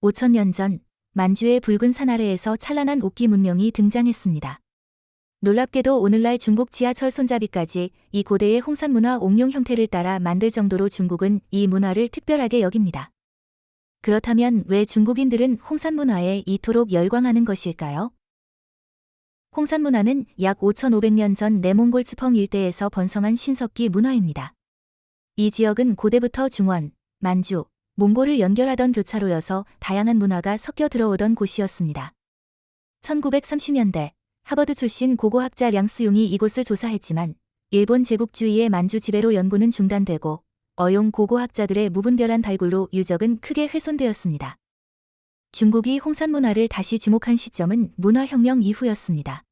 5천년 전 만주의 붉은 산 아래에서 찬란한 옥기 문명이 등장했습니다. 놀랍게도 오늘날 중국 지하철 손잡이까지 이 고대의 홍산 문화 옥룡 형태를 따라 만들 정도로 중국은 이 문화를 특별하게 여깁니다. 그렇다면 왜 중국인들은 홍산 문화에 이토록 열광하는 것일까요? 홍산 문화는 약 5,500년 전 내몽골 츠펑 일대에서 번성한 신석기 문화입니다. 이 지역은 고대부터 중원, 만주, 몽골을 연결하던 교차로여서 다양한 문화가 섞여 들어오던 곳이었습니다. 1930년대 하버드 출신 고고학자 량수용이 이곳을 조사했지만 일본 제국주의의 만주 지배로 연구는 중단되고 어용 고고학자들의 무분별한 발굴로 유적은 크게 훼손되었습니다. 중국이 홍산 문화를 다시 주목한 시점은 문화혁명 이후였습니다.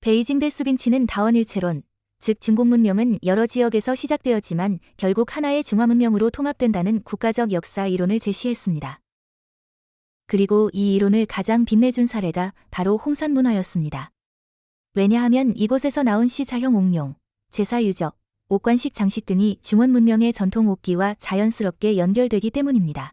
베이징 대 수빈치는 다원일체론, 즉 중국 문명은 여러 지역에서 시작되었지만 결국 하나의 중화 문명으로 통합된다는 국가적 역사 이론을 제시했습니다. 그리고 이 이론을 가장 빛내준 사례가 바로 홍산 문화였습니다. 왜냐하면 이곳에서 나온 시자형 옥룡, 제사 유적, 옥관식 장식 등이 중원 문명의 전통 옥기와 자연스럽게 연결되기 때문입니다.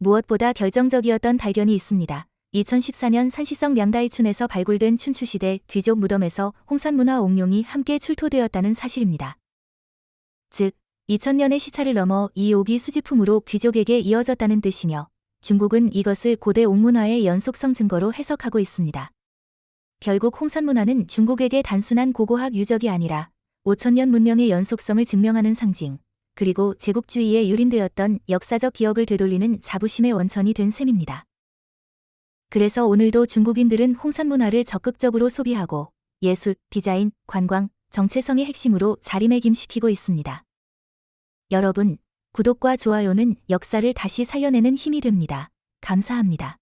무엇보다 결정적이었던 발견이 있습니다. 2014년 산시성 량다이춘에서 발굴된 춘추시대 귀족 무덤에서 홍산문화 옥룡이 함께 출토되었다는 사실입니다. 즉, 2000년의 시차를 넘어 이 옥이 수집품으로 귀족에게 이어졌다는 뜻이며 중국은 이것을 고대 옥문화의 연속성 증거로 해석하고 있습니다. 결국 홍산문화는 중국에게 단순한 고고학 유적이 아니라 5천년 문명의 연속성을 증명하는 상징, 그리고 제국주의에 유린되었던 역사적 기억을 되돌리는 자부심의 원천이 된 셈입니다. 그래서 오늘도 중국인들은 홍산 문화를 적극적으로 소비하고 예술, 디자인, 관광, 정체성의 핵심으로 자리매김시키고 있습니다. 여러분, 구독과 좋아요는 역사를 다시 살려내는 힘이 됩니다. 감사합니다.